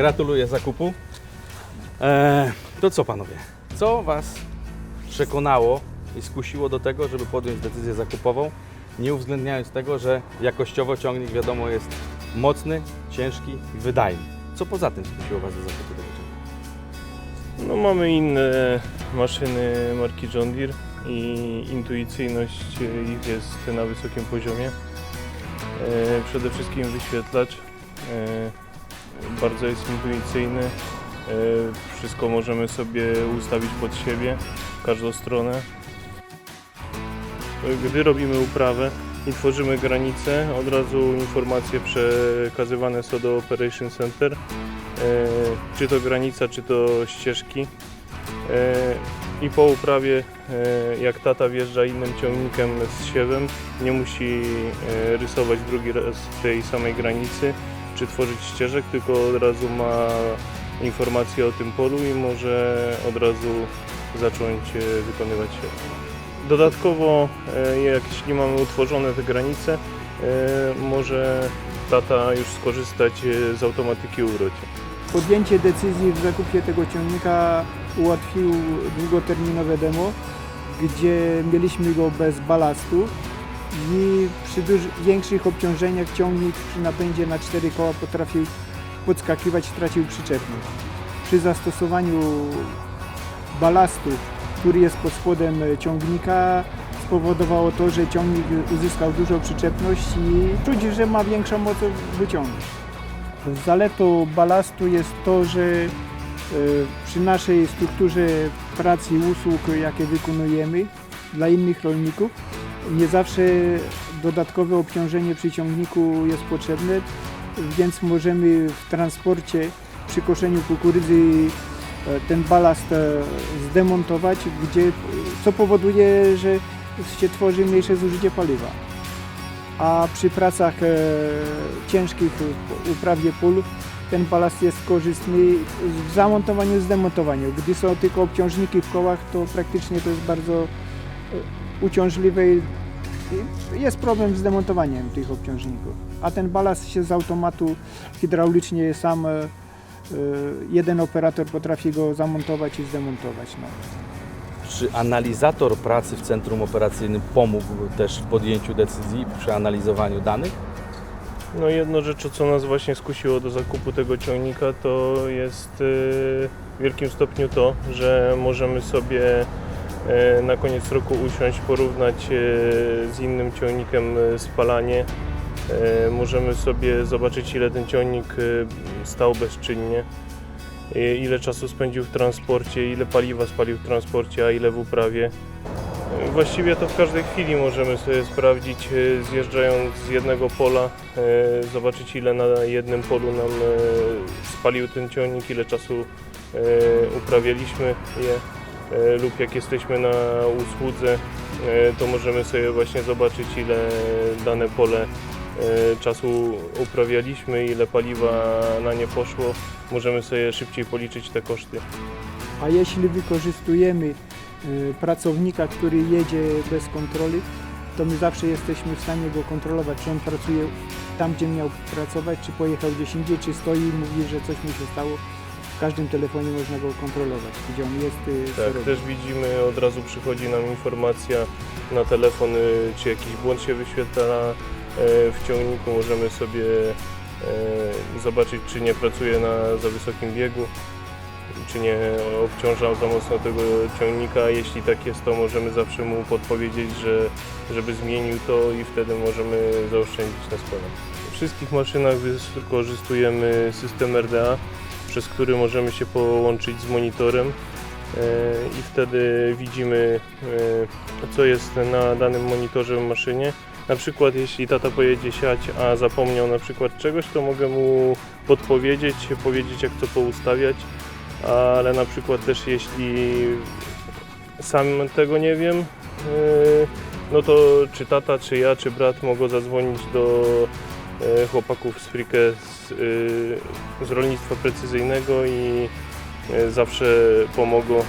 Gratuluję zakupu. Eee, to co panowie? Co Was przekonało i skusiło do tego, żeby podjąć decyzję zakupową, nie uwzględniając tego, że jakościowo ciągnik wiadomo jest mocny, ciężki i wydajny. Co poza tym skusiło Was do zakupu tego ciągnika? No mamy inne maszyny marki John Deere i intuicyjność ich jest na wysokim poziomie. E, Przede wszystkim wyświetlacz e, bardzo jest intuicyjny. E, Wszystko możemy sobie ustawić pod siebie, w każdą stronę. Gdy robimy uprawę i tworzymy granice, od razu informacje przekazywane są do Operation Center. E, Czy to granica, czy to ścieżki. E, I po uprawie, e, jak tata wjeżdża innym ciągnikiem z siewem, nie musi e, rysować drugi raz tej samej granicy, czy tworzyć ścieżek, tylko od razu ma informację o tym polu i może od razu zacząć e, wykonywać siew. Dodatkowo, e, jak jeśli mamy utworzone te granice, e, może tata już skorzystać z automatyki urocie. Podjęcie decyzji w zakupie tego ciągnika ułatwił długoterminowe demo, gdzie mieliśmy go bez balastu i przy większych obciążeniach ciągnik przy napędzie na 4 koła potrafił podskakiwać, tracił przyczepność. Przy zastosowaniu balastu, który jest pod spodem ciągnika, spowodowało to, że ciągnik uzyskał dużą przyczepność i czuć, że ma większą moc wyciągu. Zaletą balastu jest to, że e, przy naszej strukturze pracy i usług, jakie wykonujemy dla innych rolników, nie zawsze dodatkowe obciążenie przy ciągniku jest potrzebne, więc możemy w transporcie przy koszeniu kukurydzy e, ten balast e, zdemontować, gdzie, co powoduje, że się tworzy mniejsze zużycie paliwa a przy pracach e, ciężkich w uprawie pól ten balast jest korzystny w zamontowaniu i zdemontowaniu. Gdy są tylko obciążniki w kołach, to praktycznie to jest bardzo uciążliwe i i jest problem z demontowaniem tych obciążników. A ten balast się z automatu hydraulicznie sam e, e, jeden operator potrafi go zamontować i zdemontować. No. Czy analizator pracy w centrum operacyjnym pomógł też w podjęciu decyzji przy analizowaniu danych? No jedną rzeczą, co nas właśnie skusiło do zakupu tego ciągnika, to jest e, w wielkim stopniu to, że możemy sobie na koniec roku usiąść, porównać e, z innym ciągnikiem e, spalanie. E, Możemy sobie zobaczyć, ile ten ciągnik e, stał bezczynnie, e, ile czasu spędził w transporcie, ile paliwa spalił w transporcie, a ile w uprawie. Właściwie to w każdej chwili możemy sobie sprawdzić, e, zjeżdżając z jednego pola, e, zobaczyć ile na jednym polu nam e, spalił ten ciągnik, ile czasu e, uprawialiśmy je e, lub jak jesteśmy na usłudze, e, to możemy sobie właśnie zobaczyć ile dane pole e, czasu uprawialiśmy, ile paliwa na nie poszło. Możemy sobie szybciej policzyć te koszty. A jeśli wykorzystujemy pracownika, który jedzie bez kontroli, to my zawsze jesteśmy w stanie go kontrolować, czy on pracuje tam, gdzie miał pracować, czy pojechał gdzieś indziej, czy stoi i mówi, że coś mu się stało. W każdym telefonie można go kontrolować, gdzie on jest, y, co Tak, robi. też widzimy, od razu przychodzi nam informacja na telefon, y, czy jakiś błąd się wyświetla e, w ciągniku. Możemy sobie e, zobaczyć, czy nie pracuje na za wysokim biegu, czy nie obciąża za mocno tego ciągnika. Jeśli tak jest, to możemy zawsze mu podpowiedzieć, że, żeby zmienił to i wtedy możemy zaoszczędzić na spalach. W wszystkich maszynach wykorzystujemy system RDA, przez który możemy się połączyć z monitorem e, i wtedy widzimy, e, co jest na danym monitorze w maszynie. Na przykład jeśli tata pojedzie siać, a zapomniał na przykład czegoś, to mogę mu podpowiedzieć, powiedzieć jak to poustawiać, ale na przykład też jeśli sam tego nie wiem, e, no to czy tata, czy ja, czy brat mogą zadzwonić do chłopaków z Frike z, e, z rolnictwa precyzyjnego i e, zawsze pomogą